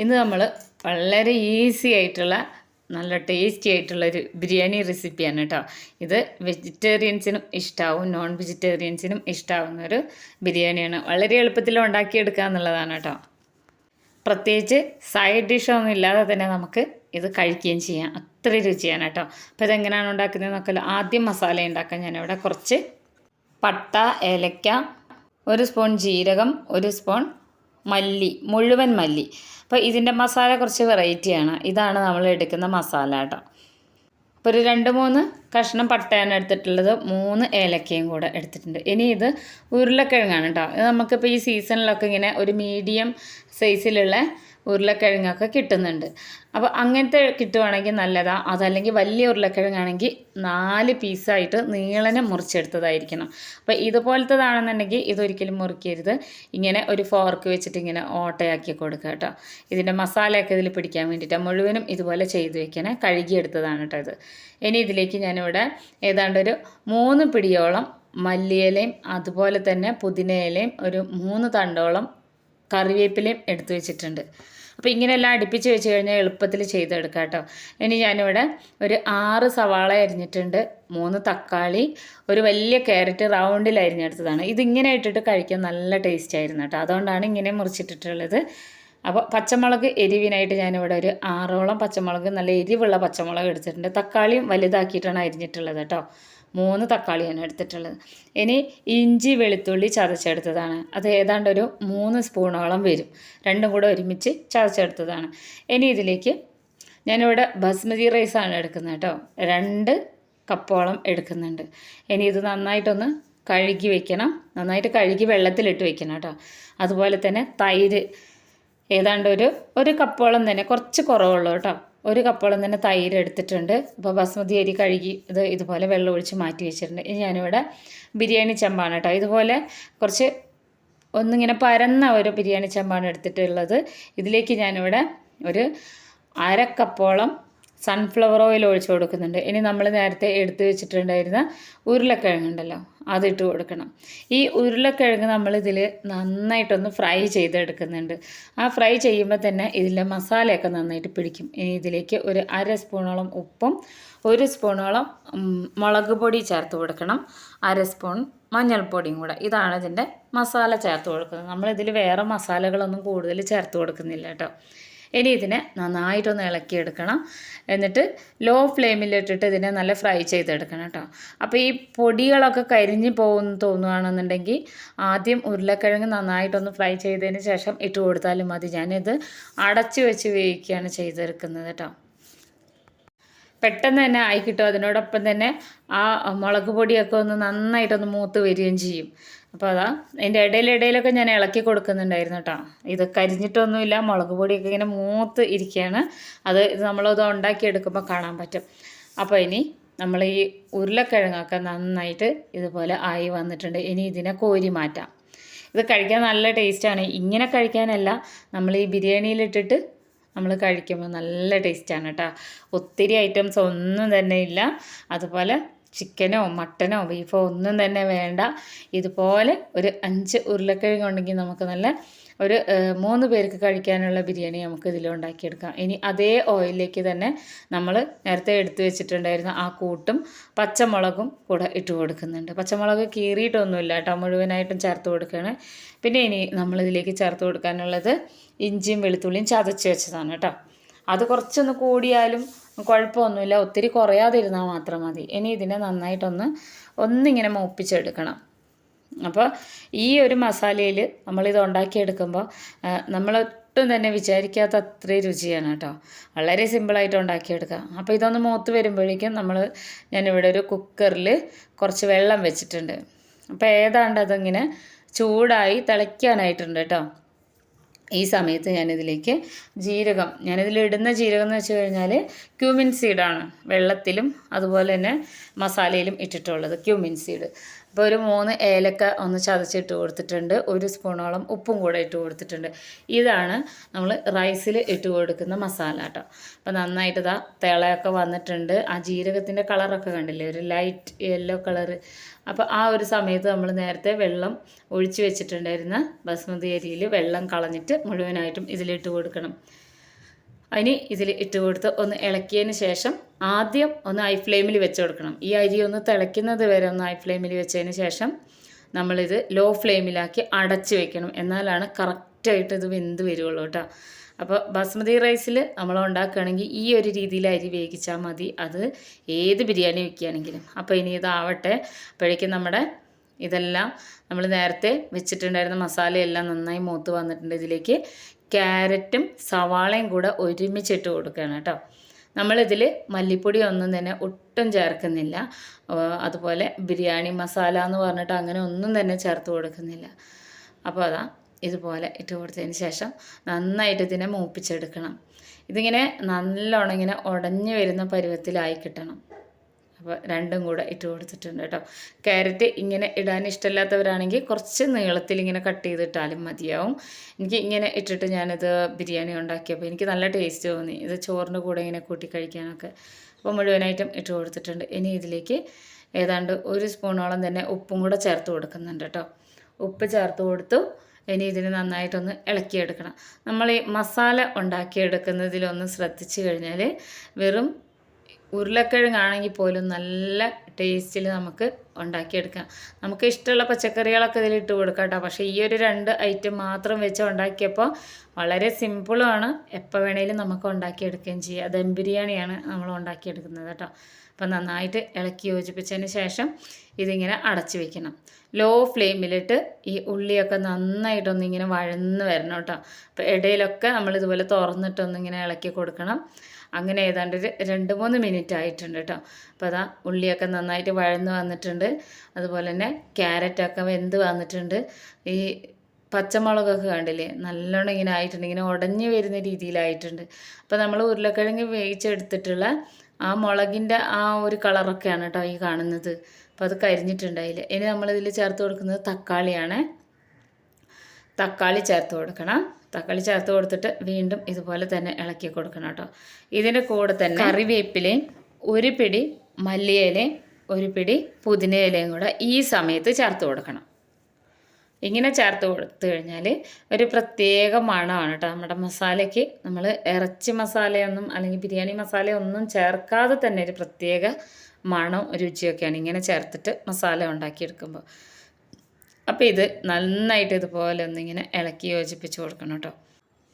ഇന്ന് നമ്മൾ വളരെ ഈസി ആയിട്ടുള്ള നല്ല ടേസ്റ്റി ആയിട്ടുള്ള ഒരു ബിരിയാണി റെസിപ്പിയാണ് കേട്ടോ ഇത് വെജിറ്റേറിയൻസിനും ഇഷ്ടമാവും നോൺ വെജിറ്റേറിയൻസിനും ഇഷ്ടമാവുന്ന ഒരു ബിരിയാണിയാണ്. വളരെ എളുപ്പത്തിൽ ഉണ്ടാക്കിയെടുക്കുക എന്നുള്ളതാണ് കേട്ടോ പ്രത്യേകിച്ച് സൈഡ് ഡിഷൊന്നും ഇല്ലാതെ തന്നെ നമുക്ക് ഇത് കഴിക്കുകയും ചെയ്യാം. അത്ര രുചിയാണ് കേട്ടോ അപ്പോൾ ഇതെങ്ങനെയാണ് ഉണ്ടാക്കുന്നത് നോക്കല്ലോ ആദ്യം മസാല ഉണ്ടാക്കാൻ ഞാനിവിടെ കുറച്ച് പട്ട ഏലക്ക ഒരു സ്പൂൺ ജീരകം ഒരു സ്പൂൺ മല്ലി മുഴുവൻ മല്ലി. അപ്പോൾ ഇതിന്റെ മസാല കുറച്ച് വെറൈറ്റിയാണ് ഇതാണ് നമ്മൾ എടുക്കുന്ന മസാല കേട്ടോ. അപ്പോൾ ഒരു രണ്ട് മൂന്ന് കഷ്ണം പട്ടയാണ് എടുത്തിട്ടുള്ളത്. മൂന്ന് ഏലക്കയും കൂടെ എടുത്തിട്ടുണ്ട്. ഇനി ഇത് ഉരുളക്കിഴങ്ങാണ് കേട്ടോ ഇത് നമുക്കിപ്പോൾ ഈ സീസണിലൊക്കെ ഇങ്ങനെ ഒരു മീഡിയം സൈസിലുള്ള ഉരുളക്കിഴങ്ങൊക്കെ കിട്ടുന്നുണ്ട്. അപ്പോൾ അങ്ങനത്തെ കിട്ടുവാണെങ്കിൽ നല്ലതാണ് അതല്ലെങ്കിൽ വലിയ ഉരുളക്കിഴങ്ങാണെങ്കിൽ നാല് പീസായിട്ട് നീളനെ മുറിച്ചെടുത്തതായിരിക്കണം. അപ്പോൾ ഇതുപോലത്തതാണെന്നുണ്ടെങ്കിൽ ഇതൊരിക്കലും മുറിക്കരുത്. ഇങ്ങനെ ഒരു ഫോർക്ക് വെച്ചിട്ട് ഇങ്ങനെ ഓട്ടയാക്കി കൊടുക്കുക കേട്ടോ ഇതിന്റെ മസാലയൊക്കെ ഇതിൽ പിടിക്കാൻ വേണ്ടിയിട്ട് മുഴുവനും ഇതുപോലെ ചെയ്ത് വെക്കണേ. കഴുകിയെടുത്തതാണ് കേട്ടോ ഇത്. ഇനി ഇതിലേക്ക് ഞാനിവിടെ ഏതാണ്ട് ഒരു മൂന്ന് പിടിയോളം മല്ലിയിലയും അതുപോലെ തന്നെ പുതിനയിലയും ഒരു മൂന്ന് തണ്ടോളം കറിവേപ്പിലയും എടുത്തു വെച്ചിട്ടുണ്ട്. അപ്പോൾ ഇങ്ങനെയെല്ലാം അടുപ്പിച്ച് വെച്ച് കഴിഞ്ഞാൽ എളുപ്പത്തിൽ ചെയ്തെടുക്കാം കേട്ടോ. ഇനി ഞാനിവിടെ ഒരു ആറ് സവാള അരിഞ്ഞിട്ടുണ്ട്. മൂന്ന് തക്കാളി ഒരു വലിയ ക്യാരറ്റ് റൗണ്ടിൽ അരിഞ്ഞെടുത്തതാണ് ഇതിങ്ങനെ ഇട്ടിട്ട് കഴിക്കാൻ നല്ല ടേസ്റ്റ് ആയിരുന്നു കേട്ടോ. അതുകൊണ്ടാണ് ഇങ്ങനെ മുറിച്ചിട്ടിട്ടുള്ളത്. അപ്പോൾ പച്ചമുളക് എരിവിനായിട്ട് ഞാനിവിടെ ഒരു ആറോളം പച്ചമുളക് നല്ല എരിവുള്ള പച്ചമുളക് എടുത്തിട്ടുണ്ട്. തക്കാളിയും വലുതാക്കിയിട്ടാണ് അരിഞ്ഞിട്ടുള്ളത് കേട്ടോ. മൂന്ന് തക്കാളിയാണ് എടുത്തിട്ടുള്ളത്. ഇനി ഇഞ്ചി വെളുത്തുള്ളി ചതച്ചെടുത്തതാണ്. അത് ഏതാണ്ട് ഒരു മൂന്ന് സ്പൂണോളം വരും. രണ്ടും കൂടെ ഒരുമിച്ച് ചതച്ചെടുത്തതാണ്. ഇനി ഇതിലേക്ക് ഞാനിവിടെ ബസ്മതി റൈസാണ് എടുക്കുന്നത് കേട്ടോ. രണ്ട് കപ്പോളം എടുക്കുന്നുണ്ട്. ഇനി ഇത് നന്നായിട്ടൊന്ന് കഴുകി വെക്കണം. നന്നായിട്ട് കഴുകി വെള്ളത്തിലിട്ട് വെക്കണം കേട്ടോ. അതുപോലെ തന്നെ തൈര് ഏതാണ്ട് ഒരു ഒരു കപ്പോളം തന്നെ കുറച്ച് കുറവുള്ളൂ കേട്ടോ. ഒരു കപ്പോളം തന്നെ തൈര് എടുത്തിട്ടുണ്ട്. അപ്പോൾ ബസ്മതി അരി കഴുകി ഇത് ഇതുപോലെ വെള്ളം ഒഴിച്ച് മാറ്റി വെച്ചിട്ടുണ്ട്. ഇനി ഞാനിവിടെ ബിരിയാണി ചെമ്പാണ് കേട്ടോ. ഇതുപോലെ കുറച്ച് ഒന്നിങ്ങനെ പരന്ന ഒരു ബിരിയാണി ചെമ്പാണ് എടുത്തിട്ടുള്ളത്. ഇതിലേക്ക് ഞാനിവിടെ ഒരു അരക്കപ്പോളം കപ്പോളം സൺഫ്ലവർ ഓയിൽ ഒഴിച്ച് കൊടുക്കുന്നുണ്ട്. ഇനി നമ്മൾ നേരത്തെ എടുത്തു വെച്ചിട്ടുണ്ടായിരുന്ന ഉരുളക്കിഴങ്ങുണ്ടല്ലോ അതിട്ട് കൊടുക്കണം. ഈ ഉരുളക്കിഴങ്ങ് നമ്മളിതിൽ നന്നായിട്ടൊന്ന് ഫ്രൈ ചെയ്തെടുക്കുന്നുണ്ട്. ആ ഫ്രൈ ചെയ്യുമ്പോൾ തന്നെ ഇതിലെ മസാലയൊക്കെ നന്നായിട്ട് പിടിക്കും. ഇനി ഇതിലേക്ക് ഒരു അര സ്പൂണോളം ഉപ്പും ഒരു സ്പൂണോളം മുളക് പൊടി ചേർത്ത് കൊടുക്കണം. അര സ്പൂൺ മഞ്ഞൾപ്പൊടിയും കൂടെ. ഇതാണ് ഇതിന്റെ മസാല ചേർത്ത് കൊടുക്കുന്നത്. നമ്മളിതിൽ വേറെ മസാലകളൊന്നും കൂടുതൽ ചേർത്ത് കൊടുക്കുന്നില്ല കേട്ടോ. ഇനി ഇതിനെ നന്നായിട്ടൊന്ന് ഇളക്കിയെടുക്കണം. എന്നിട്ട് ലോ ഫ്ലെയിമിലിട്ടിട്ട് ഇതിനെ നല്ല ഫ്രൈ ചെയ്തെടുക്കണം കേട്ടോ. അപ്പോൾ ഈ പൊടികളൊക്കെ കരിഞ്ഞ് പോകുമെന്ന് തോന്നുകയാണെന്നുണ്ടെങ്കിൽ ആദ്യം ഉരുളക്കിഴങ്ങ് നന്നായിട്ടൊന്ന് ഫ്രൈ ചെയ്തതിന് ശേഷം ഇട്ട് കൊടുത്താലും മതി. ഞാനിത് അടച്ച് വെച്ച് വേവിക്കുകയാണ് ചെയ്തെടുക്കുന്നത് കേട്ടോ. പെട്ടെന്ന് തന്നെ ആയി കിട്ടും. അതിനോടൊപ്പം തന്നെ ആ മുളക് പൊടിയൊക്കെ ഒന്ന് നന്നായിട്ടൊന്ന് മൂത്ത് വരികയും ചെയ്യും. അപ്പോൾ അതാ അതിന്റെ ഇടയിലിടയിലൊക്കെ ഞാൻ ഇളക്കി കൊടുക്കുന്നുണ്ടായിരുന്നു കേട്ടോ ഇത് കരിഞ്ഞിട്ടൊന്നുമില്ല മുളക് പൊടിയൊക്കെ ഇങ്ങനെ മൂത്ത് ഇരിക്കുകയാണ് അത് ഇത് നമ്മളത് ഉണ്ടാക്കിയെടുക്കുമ്പോൾ കാണാൻ പറ്റും. അപ്പോൾ ഇനി നമ്മൾ ഈ ഉരുളക്കിഴങ്ങൊക്കെ നന്നായിട്ട് ഇതുപോലെ ആയി വന്നിട്ടുണ്ട്. ഇനി ഇതിനെ കോരി മാറ്റാം. ഇത് കഴിക്കാൻ നല്ല ടേസ്റ്റാണ്. ഇങ്ങനെ കഴിക്കാനല്ല നമ്മൾ ഈ ബിരിയാണിയിലിട്ടിട്ട് നമ്മൾ കഴിക്കുമ്പോൾ നല്ല ടേസ്റ്റാണ് കേട്ടോ ഒത്തിരി ഐറ്റംസ് ഒന്നും തന്നെ ഇല്ല. അതുപോലെ ചിക്കനോ മട്ടനോ ബീഫോ ഒന്നും തന്നെ വേണ്ട. ഇതുപോലെ ഒരു അഞ്ച് ഉരുളക്കിഴങ്ങ് ഉണ്ടെങ്കിൽ നമുക്ക് നല്ല ഒരു മൂന്ന് പേർക്ക് കഴിക്കാനുള്ള ബിരിയാണി നമുക്ക് ഇതിൽ ഉണ്ടാക്കിയെടുക്കാം. ഇനി അതേ ഓയിലിലേക്ക് തന്നെ നമ്മൾ നേരത്തെ എടുത്തു വെച്ചിട്ടുണ്ടായിരുന്ന ആ കൂട്ടും പച്ചമുളകും കൂടെ ഇട്ട് കൊടുക്കുന്നുണ്ട്. പച്ചമുളക് കീറിയിട്ടൊന്നുമില്ല കേട്ടോ മുഴുവനായിട്ടും ചേർത്ത് കൊടുക്കുകയാണ്. പിന്നെ ഇനി നമ്മളിതിലേക്ക് ചേർത്ത് കൊടുക്കാനുള്ളത് ഇഞ്ചിയും വെളുത്തുള്ളിയും ചതച്ച് വെച്ചതാണ് കേട്ടോ. അത് കുറച്ചൊന്ന് കൂടിയാലും കുഴപ്പമൊന്നുമില്ല. ഒത്തിരി കുറയാതിരുന്നാൽ മാത്രം മതി. ഇനി ഇതിനെ നന്നായിട്ടൊന്ന് ഒന്നിങ്ങനെ മൂപ്പിച്ചെടുക്കണം. അപ്പോൾ ഈ ഒരു മസാലയിൽ നമ്മളിത് ഉണ്ടാക്കിയെടുക്കുമ്പോൾ നമ്മൾ ഒട്ടും തന്നെ വിചാരിക്കാത്ത അത്രയും രുചിയാണ് കേട്ടോ. വളരെ സിമ്പിളായിട്ട് ഉണ്ടാക്കിയെടുക്കാം അപ്പോൾ ഇതൊന്ന് മൂത്ത് വരുമ്പോഴേക്കും നമ്മൾ ഞാനിവിടെ ഒരു കുക്കറിൽ കുറച്ച് വെള്ളം വെച്ചിട്ടുണ്ട്. അപ്പോൾ ഏതാണ്ട് അതിങ്ങനെ ചൂടായി തിളയ്ക്കാനായിട്ടുണ്ട് കേട്ടോ. ഈ സമയത്ത് ഞാനിതിലേക്ക് ജീരകം ഞാനിതിൽ ഇടുന്ന ജീരകം എന്ന് വെച്ച് കഴിഞ്ഞാൽ ക്യൂമിൻ സീഡാണ് വെള്ളത്തിലും അതുപോലെ തന്നെ മസാലയിലും ഇട്ടിട്ടുള്ളത് ക്യൂമിൻ സീഡ് അപ്പോൾ ഒരു മൂന്ന് ഏലക്ക ഒന്ന് ചതച്ചിട്ട് കൊടുത്തിട്ടുണ്ട് ഒരു സ്പൂണോളം ഉപ്പും കൂടെ ഇട്ട് കൊടുത്തിട്ടുണ്ട്. ഇതാണ് നമ്മൾ റൈസിൽ ഇട്ട് കൊടുക്കുന്ന മസാല കേട്ടോ. അപ്പോൾ നന്നായിട്ട് ഇതാ തിളയൊക്കെ വന്നിട്ടുണ്ട്. ആ ജീരകത്തിന്റെ കളറൊക്കെ കണ്ടില്ലേ? ഒരു ലൈറ്റ് യെല്ലോ കളറ് അപ്പോൾ ആ ഒരു സമയത്ത് നമ്മൾ നേരത്തെ വെള്ളം ഒഴിച്ചു വെച്ചിട്ടുണ്ടായിരുന്ന ബസ്മതി അരിയിൽ വെള്ളം കളഞ്ഞിട്ട് മുഴുവനായിട്ടും ഇതിലിട്ട് കൊടുക്കണം. അതിന് ഇതിൽ ഇട്ട് കൊടുത്ത് ഒന്ന് ഇളക്കിയതിന് ശേഷം ആദ്യം ഒന്ന് ഹൈ ഫ്ലെയിമിൽ വെച്ച് കൊടുക്കണം. ഈ അരി ഒന്ന് തിളയ്ക്കുന്നത് വരെ ഒന്ന് ഹൈ ഫ്ലെയിമിൽ വെച്ചതിന് ശേഷം നമ്മളിത് ലോ ഫ്ലെയിമിലാക്കി അടച്ച് വെക്കണം. എന്നാലാണ് കറക്റ്റായിട്ട് ഇത് വെന്ത് വരുള്ളൂ കേട്ടോ. അപ്പോൾ ബസ്മതി റൈസിൽ നമ്മൾ ഉണ്ടാക്കുകയാണെങ്കിൽ ഈ ഒരു രീതിയിൽ അരി വേവിച്ചാൽ മതി. അത് ഏത് ബിരിയാണി വെക്കുകയാണെങ്കിലും. അപ്പോൾ ഇനി ഇതാവട്ടെ. അപ്പോഴേക്കും നമ്മുടെ ഇതെല്ലാം നമ്മൾ നേരത്തെ വെച്ചിട്ടുണ്ടായിരുന്ന മസാലയെല്ലാം നന്നായി മൂത്ത് വന്നിട്ടുണ്ട് ഇതിലേക്ക്. ക്യാരറ്റും സവാളയും കൂടെ ഒരുമിച്ചിട്ട് കൊടുക്കുകയാണ് കേട്ടോ. നമ്മളിതിൽ മല്ലിപ്പൊടി ഒന്നും തന്നെ ഒട്ടും ചേർക്കുന്നില്ല. അതുപോലെ ബിരിയാണി മസാല എന്ന് പറഞ്ഞിട്ട് അങ്ങനെ ഒന്നും തന്നെ ചേർത്ത് കൊടുക്കുന്നില്ല. അപ്പോൾ അതാ ഇതുപോലെ ഇട്ട് കൊടുത്തതിന് ശേഷം നന്നായിട്ട് ഇതിനെ മൂപ്പിച്ചെടുക്കണം. ഇതിങ്ങനെ നല്ലോണം ഇങ്ങനെ ഉടഞ്ഞു വരുന്ന പരുവത്തിലായി കിട്ടണം. അപ്പോൾ രണ്ടും കൂടെ ഇട്ട് കൊടുത്തിട്ടുണ്ട് കേട്ടോ. ക്യാരറ്റ് ഇങ്ങനെ ഇടാൻ ഇഷ്ടമില്ലാത്തവരാണെങ്കിൽ കുറച്ച് നീളത്തിൽ ഇങ്ങനെ കട്ട് ചെയ്തിട്ടാലും മതിയാവും. എനിക്ക് ഇങ്ങനെ ഇട്ടിട്ട് ഞാനിത് ബിരിയാണി ഉണ്ടാക്കിയപ്പോൾ എനിക്ക് നല്ല ടേസ്റ്റ് തോന്നി. ഇത് ചോറിന്റെ കൂടെ ഇങ്ങനെ കൂട്ടി കഴിക്കാനൊക്കെ. അപ്പോൾ മുഴുവനായിട്ടും ഇട്ട് കൊടുത്തിട്ടുണ്ട്. ഇനി ഇതിലേക്ക് ഏതാണ്ട് ഒരു സ്പൂണോളം തന്നെ ഉപ്പും കൂടെ ചേർത്ത് കൊടുക്കുന്നുണ്ട് കേട്ടോ. ഉപ്പ് ചേർത്ത് കൊടുത്തു. ഇനി ഇതിന് നന്നായിട്ടൊന്ന് ഇളക്കിയെടുക്കണം. നമ്മൾ ഈ മസാല ഉണ്ടാക്കിയെടുക്കുന്നതിലൊന്ന് ശ്രദ്ധിച്ചു കഴിഞ്ഞാൽ വെറും ഉരുളക്കിഴങ്ങാണെങ്കിൽ പോലും നല്ല ടേസ്റ്റിൽ നമുക്ക് ഉണ്ടാക്കിയെടുക്കാം. നമുക്ക് ഇഷ്ടമുള്ള പച്ചക്കറികളൊക്കെ ഇതിലിട്ട് കൊടുക്കാം കേട്ടോ. പക്ഷേ ഈ ഒരു രണ്ട് ഐറ്റം മാത്രം വെച്ച് ഉണ്ടാക്കിയപ്പോൾ വളരെ സിമ്പിളുമാണ് എപ്പോൾ വേണേലും നമുക്ക് ഉണ്ടാക്കിയെടുക്കുകയും ചെയ്യാം. ദം ബിരിയാണിയാണ് നമ്മൾ ഉണ്ടാക്കിയെടുക്കുന്നത് കേട്ടോ. അപ്പം നന്നായിട്ട് ഇളക്കി യോജിപ്പിച്ചതിന് ശേഷം ഇതിങ്ങനെ അടച്ചു വെക്കണം. ലോ ഫ്ലെയിമിലിട്ട് ഈ ഉള്ളിയൊക്കെ നന്നായിട്ടൊന്നിങ്ങനെ വഴന്ന് വരണം കേട്ടോ. അപ്പോൾ ഇടയിലൊക്കെ നമ്മൾ ഇതുപോലെ തുറന്നിട്ടൊന്നിങ്ങനെ ഇളക്കി കൊടുക്കണം. അങ്ങനെ ഏതാണ്ട് രണ്ട് മൂന്ന് മിനിറ്റ് ആയിട്ടുണ്ട് കേട്ടോ. അപ്പോൾ അതാ ഉള്ളിയൊക്കെ നന്നായിട്ട് വഴന്ന് വന്നിട്ടുണ്ട്. അതുപോലെ തന്നെ ക്യാരറ്റൊക്കെ വെന്ത് വന്നിട്ടുണ്ട്. ഈ പച്ചമുളകൊക്കെ കണ്ടില്ലേ നല്ലോണം ഇങ്ങനെ ആയിട്ടുണ്ട്. ഇങ്ങനെ ഉടഞ്ഞു വരുന്ന രീതിയിലായിട്ടുണ്ട്. അപ്പോൾ നമ്മൾ ഉരുളക്കിഴങ്ങ് വേവിച്ചെടുത്തിട്ടുള്ള ആ മുളകിന്റെ ആ ഒരു കളറൊക്കെയാണ് കേട്ടോ ഈ കാണുന്നത്. അപ്പോൾ അത് കരിഞ്ഞിട്ടുണ്ടായില്ല ഇനി നമ്മളിതിൽ ചേർത്ത് കൊടുക്കുന്നത് തക്കാളിയാണ്. തക്കാളി ചേർത്ത് കൊടുക്കണം. തക്കാളി ചേർത്ത് കൊടുത്തിട്ട് വീണ്ടും ഇതുപോലെ തന്നെ ഇളക്കി കൊടുക്കണം കേട്ടോ. ഇതിന്റെ കൂടെ തന്നെ കറിവേപ്പിലയും ഒരു പിടി മല്ലിയിലയും ഒരു പിടി പുതിനയിലയും കൂടെ ഈ സമയത്ത് ചേർത്ത് കൊടുക്കണം. ഇങ്ങനെ ചേർത്ത് കൊടുത്തു കഴിഞ്ഞാൽ ഒരു പ്രത്യേക മണമാണ് കേട്ടോ. നമ്മുടെ മസാലയ്ക്ക് നമ്മൾ ഇറച്ചി മസാലയൊന്നും അല്ലെങ്കിൽ ബിരിയാണി മസാലയൊന്നും ചേർക്കാതെ തന്നെ ഒരു പ്രത്യേക മണം രുചിയൊക്കെയാണ് ഇങ്ങനെ ചേർത്തിട്ട് മസാല ഉണ്ടാക്കിയെടുക്കുമ്പോൾ. അപ്പോൾ ഇത് നന്നായിട്ട് ഇതുപോലെ ഒന്നിങ്ങനെ ഇളക്കി യോജിപ്പിച്ച് കൊടുക്കണം കേട്ടോ.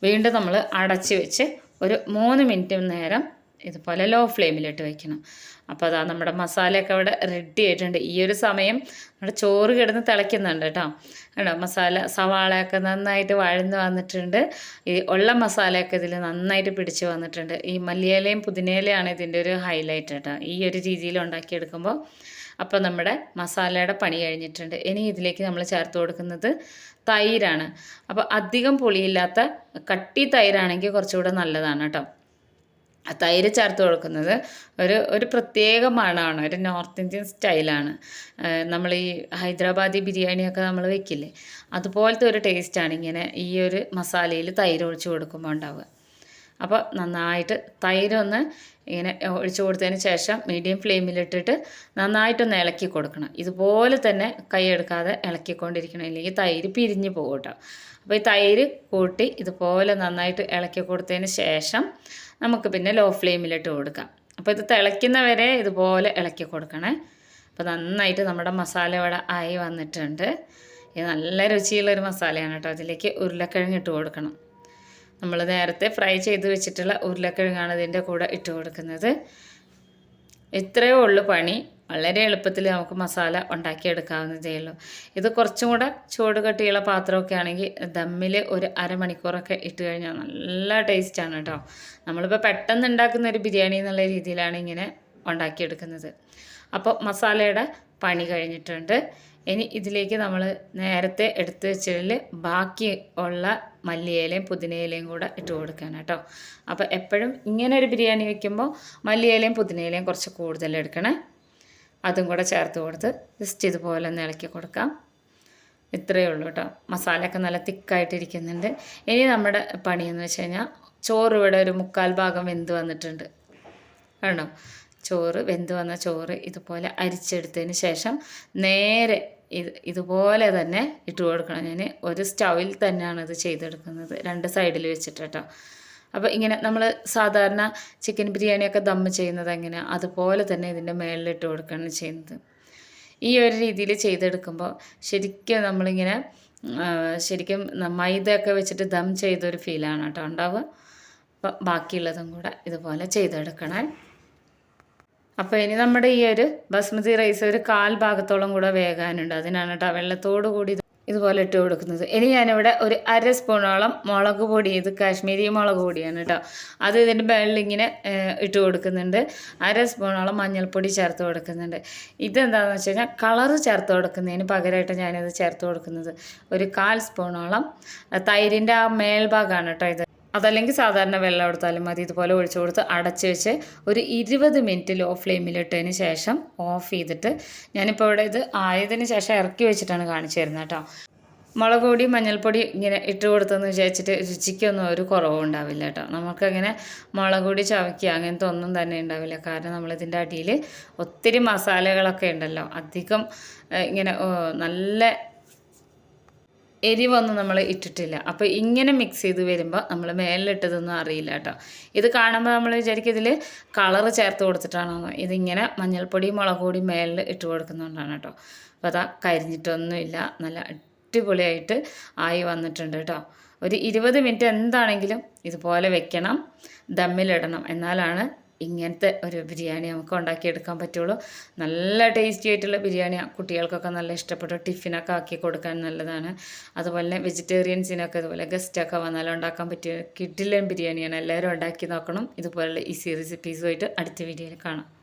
വീണ്ടും നമ്മൾ അടച്ച് വെച്ച് ഒരു മൂന്ന് മിനിറ്റ് നേരം ഇതുപോലെ ലോ ഫ്ലെയിമിലിട്ട് വെക്കണം. അപ്പോൾ അതാ നമ്മുടെ മസാലയൊക്കെ അവിടെ റെഡി ആയിട്ടുണ്ട്. ഈ ഒരു സമയം നമ്മുടെ ചോറ് കിടന്ന് തിളയ്ക്കുന്നുണ്ട് കേട്ടോ. കേട്ടോ മസാല സവാളയൊക്കെ നന്നായിട്ട് വഴന്ന് വന്നിട്ടുണ്ട്. ഈ ഉള്ള മസാലയൊക്കെ ഇതിൽ നന്നായിട്ട് പിടിച്ച് വന്നിട്ടുണ്ട്. ഈ മല്ലിയിലയും പുതിനയിലയാണ് ഇതിന്റെ ഒരു ഹൈലൈറ്റ് കേട്ടോ. ഈ ഒരു രീതിയിൽ ഉണ്ടാക്കിയെടുക്കുമ്പോൾ അപ്പോൾ നമ്മുടെ മസാലയുടെ പണി കഴിഞ്ഞിട്ടുണ്ട്. ഇനി ഇതിലേക്ക് നമ്മൾ ചേർത്ത് കൊടുക്കുന്നത് തൈരാണ്. അപ്പോൾ അധികം പുളിയില്ലാത്ത കട്ടി തൈരാണെങ്കിൽ കുറച്ചുകൂടെ നല്ലതാണ് കേട്ടോ. തൈര് ചേർത്ത് കൊടുക്കുന്നത് ഒരു ഒരു പ്രത്യേക മണമാണ് ഒരു നോർത്ത് ഇന്ത്യൻ സ്റ്റൈലാണ്. നമ്മൾ ഈ ഹൈദരാബാദി ബിരിയാണിയൊക്കെ നമ്മൾ വെക്കില്ലേ? അതുപോലത്തെ ഒരു ടേസ്റ്റാണ് ഇങ്ങനെ ഈ ഒരു മസാലയിൽ തൈര് ഒഴിച്ച് കൊടുക്കുമ്പോൾ ഉണ്ടാവുക. അപ്പോൾ നന്നായിട്ട് തൈരൊന്ന് ഇങ്ങനെ ഒഴിച്ചു കൊടുത്തതിന് ശേഷം മീഡിയം ഫ്ലെയിമിലിട്ടിട്ട് നന്നായിട്ടൊന്ന് ഇളക്കി കൊടുക്കണം. ഇതുപോലെ തന്നെ കൈയെടുക്കാതെ ഇളക്കിക്കൊണ്ടിരിക്കണം. ഇല്ലെങ്കിൽ തൈര് പിരിഞ്ഞു പോകും കേട്ടോ. അപ്പോൾ ഈ തൈര് കൂട്ടി ഇതുപോലെ നന്നായിട്ട് ഇളക്കി കൊടുത്തതിന് ശേഷം നമുക്ക് പിന്നെ ലോ ഫ്ലെയിമിലിട്ട് കൊടുക്കാം. അപ്പോൾ ഇത് തിളയ്ക്കുന്നവരെ ഇതുപോലെ ഇളക്കി കൊടുക്കണേ. അപ്പോൾ നന്നായിട്ട് നമ്മുടെ മസാല ഇവിടെ ആയി വന്നിട്ടുണ്ട്. ഇത് നല്ല രുചിയുള്ളൊരു മസാലയാണ് കേട്ടോ. അതിലേക്ക് ഉരുളക്കിഴങ്ങ് ഇട്ട് കൊടുക്കണം. നമ്മൾ നേരത്തെ ഫ്രൈ ചെയ്ത് വെച്ചിട്ടുള്ള ഉരുളക്കിഴങ്ങാണ് ഇതിന്റെ കൂടെ ഇട്ട് കൊടുക്കുന്നത്. ഇത്രയേ ഉള്ളൂ പണി. വളരെ എളുപ്പത്തിൽ നമുക്ക് മസാല ഉണ്ടാക്കിയെടുക്കാവുന്നതേ ഉള്ളൂ. ഇത് കുറച്ചും കൂടെ ചൂട് കട്ടിയുള്ള പാത്രമൊക്കെ ആണെങ്കിൽ ദമ്മിൽ ഒരു അരമണിക്കൂറൊക്കെ ഇട്ട് കഴിഞ്ഞാൽ നല്ല ടേസ്റ്റാണ് കേട്ടോ. നമ്മളിപ്പോൾ പെട്ടെന്ന് ഉണ്ടാക്കുന്ന ഒരു ബിരിയാണി എന്നുള്ള രീതിയിലാണ് ഇങ്ങനെ ഉണ്ടാക്കിയെടുക്കുന്നത്. അപ്പോൾ മസാലയുടെ പണി കഴിഞ്ഞിട്ടുണ്ട്. ഇനി ഇതിലേക്ക് നമ്മൾ നേരത്തെ എടുത്ത് വെച്ചതിൽ ബാക്കി ഉള്ള മല്ലിയിലയും പുതിനയിലയും കൂടെ ഇട്ട് കൊടുക്കാൻ കേട്ടോ. അപ്പോൾ എപ്പോഴും ഇങ്ങനെ ഒരു ബിരിയാണി വെക്കുമ്പോൾ മല്ലിയിലയും പുതിനയിലയും കുറച്ച് കൂടുതൽ എടുക്കണേ. അതും കൂടെ ചേർത്ത് കൊടുത്ത് ജസ്റ്റ് ഇതുപോലെ ഒന്ന് ഇളക്കി കൊടുക്കാം. ഇത്രയേ ഉള്ളൂ കേട്ടോ. മസാലയൊക്കെ നല്ല തിക്കായിട്ടിരിക്കുന്നുണ്ട് ഇനി നമ്മുടെ പണിയെന്ന് വെച്ച് കഴിഞ്ഞാൽ ചോറ് ഇവിടെ ഒരു മുക്കാൽ ഭാഗം വെന്ത് വന്നിട്ടുണ്ട്. കണ്ടോ ചോറ് വെന്ത് വന്ന ചോറ് ഇതുപോലെ അരിച്ചെടുത്തതിന് ശേഷം നേരെ ഇതുപോലെ തന്നെ ഇട്ട് കൊടുക്കണം. ഞാൻ ഒരു സ്റ്റൗവിൽ തന്നെയാണ് ഇത് ചെയ്തെടുക്കുന്നത്. രണ്ട് സൈഡിൽ വെച്ചിട്ട് കേട്ടോ അപ്പോൾ ഇങ്ങനെ നമ്മൾ സാധാരണ ചിക്കൻ ബിരിയാണിയൊക്കെ ദമ്മ് ചെയ്യുന്നത് എങ്ങനെ അതുപോലെ തന്നെ ഇതിന്റെ മേളിലിട്ട് കൊടുക്കുകയാണ് ചെയ്യുന്നത്. ഈ ഒരു രീതിയിൽ ചെയ്തെടുക്കുമ്പോൾ ശരിക്കും നമ്മളിങ്ങനെ ശരിക്കും മൈദയൊക്കെ വെച്ചിട്ട് ദം ചെയ്തൊരു ഫീലാണ് കേട്ടോ ഉണ്ടാവുക. അപ്പോൾ ബാക്കിയുള്ളതും കൂടെ ഇതുപോലെ ചെയ്തെടുക്കണേ. അപ്പോൾ ഇനി നമ്മുടെ ഈ ഒരു ബസ്മതി റൈസ് ഒരു കാൽ ഭാഗത്തോളം കൂടെ വേകാനുണ്ട്. അതിനാണ് കേട്ടോ വെള്ളത്തോടു കൂടി ഇതുപോലെ ഇട്ട് കൊടുക്കുന്നത്. ഇനി ഞാനിവിടെ ഒരു അര സ്പൂണോളം മുളക് പൊടി ഇത് കാശ്മീരി മുളക് പൊടിയാണ് കേട്ടോ. അത് ഇതിന്റെ മുകളിൽ ഇങ്ങനെ ഇട്ട് കൊടുക്കുന്നുണ്ട്. അര സ്പൂണോളം മഞ്ഞൾപ്പൊടി ചേർത്ത് കൊടുക്കുന്നുണ്ട്. ഇതെന്താണെന്ന് വെച്ച് കഴിഞ്ഞാൽ കളറ് ചേർത്ത് കൊടുക്കുന്നതിന് പകരമായിട്ട് ഞാനിത് ചേർത്ത് കൊടുക്കുന്നത് ഒരു കാൽ സ്പൂണോളം. തൈരിന്റെ ആ മേൽഭാഗമാണ് കേട്ടോ ഇത്. അതല്ലെങ്കിൽ സാധാരണ വെള്ളം എടുത്താലും മതി. ഇതുപോലെ ഒഴിച്ചു കൊടുത്ത് അടച്ച് വെച്ച് ഒരു ഇരുപത് മിനിറ്റ് ലോ ഫ്ലെയിമിലിട്ടതിന് ശേഷം ഓഫ് ചെയ്തിട്ട് ഞാനിപ്പോൾ ഇവിടെ ഇത് ആയതിന് ശേഷം ഇറക്കി വെച്ചിട്ടാണ് കാണിച്ചു തരുന്നത് കേട്ടോ. മുളക് പൊടി മഞ്ഞൾപ്പൊടി ഇങ്ങനെ ഇട്ട് കൊടുത്തെന്ന് വിചാരിച്ചിട്ട് രുചിക്കൊന്നും ഒരു കുറവും ഉണ്ടാവില്ല കേട്ടോ. നമുക്കങ്ങനെ മുളക് പൊടി ചവയ്ക്കുക അങ്ങനത്തെ ഒന്നും തന്നെ ഉണ്ടാവില്ല. കാരണം നമ്മളിതിന്റെ അടിയിൽ ഒത്തിരി മസാലകളൊക്കെ ഉണ്ടല്ലോ. അധികം ഇങ്ങനെ നല്ല എരിവൊന്നും നമ്മൾ ഇട്ടിട്ടില്ല. അപ്പോൾ ഇങ്ങനെ മിക്സ് ചെയ്ത് വരുമ്പോൾ നമ്മൾ മേലിലിട്ടതൊന്നും അറിയില്ല കേട്ടോ. ഇത് കാണുമ്പോൾ നമ്മൾ വിചാരിക്കും ഇതിൽ കളറ് ചേർത്ത് കൊടുത്തിട്ടാണോ ഇതിങ്ങനെ മഞ്ഞൾപ്പൊടി മുളക് പൊടി മേലിൽ ഇട്ട് കൊടുക്കുന്നതുകൊണ്ടാണ് കേട്ടോ. അപ്പോൾ അതാ കരിഞ്ഞിട്ടൊന്നുമില്ല നല്ല അടിപൊളിയായിട്ട് ആയി വന്നിട്ടുണ്ട് കേട്ടോ. ഒരു ഇരുപത് മിനിറ്റ് എന്താണെങ്കിലും ഇതുപോലെ വെക്കണം. ദമ്മിലിടണം. എന്നാലാണ് ഇങ്ങനത്തെ ഒരു ബിരിയാണി നമുക്ക് ഉണ്ടാക്കിയെടുക്കാൻ പറ്റുള്ളൂ. നല്ല ടേസ്റ്റി ആയിട്ടുള്ള ബിരിയാണിയാണ് കുട്ടികൾക്കൊക്കെ നല്ല ഇഷ്ടപ്പെട്ടു ടിഫിനൊക്കെ ആക്കി കൊടുക്കാൻ നല്ലതാണ്. അതുപോലെ വെജിറ്റേറിയൻസിനൊക്കെ അതുപോലെ ഗസ്റ്റൊക്കെ വന്നാൽ ഉണ്ടാക്കാൻ പറ്റിയ കിഡിലൻ ബിരിയാണിയാണ് എല്ലാവരും ഉണ്ടാക്കി നോക്കണം. ഇതുപോലുള്ള ഈസി റെസിപ്പീസുമായിട്ട് അടുത്ത വീഡിയോയിൽ കാണാം.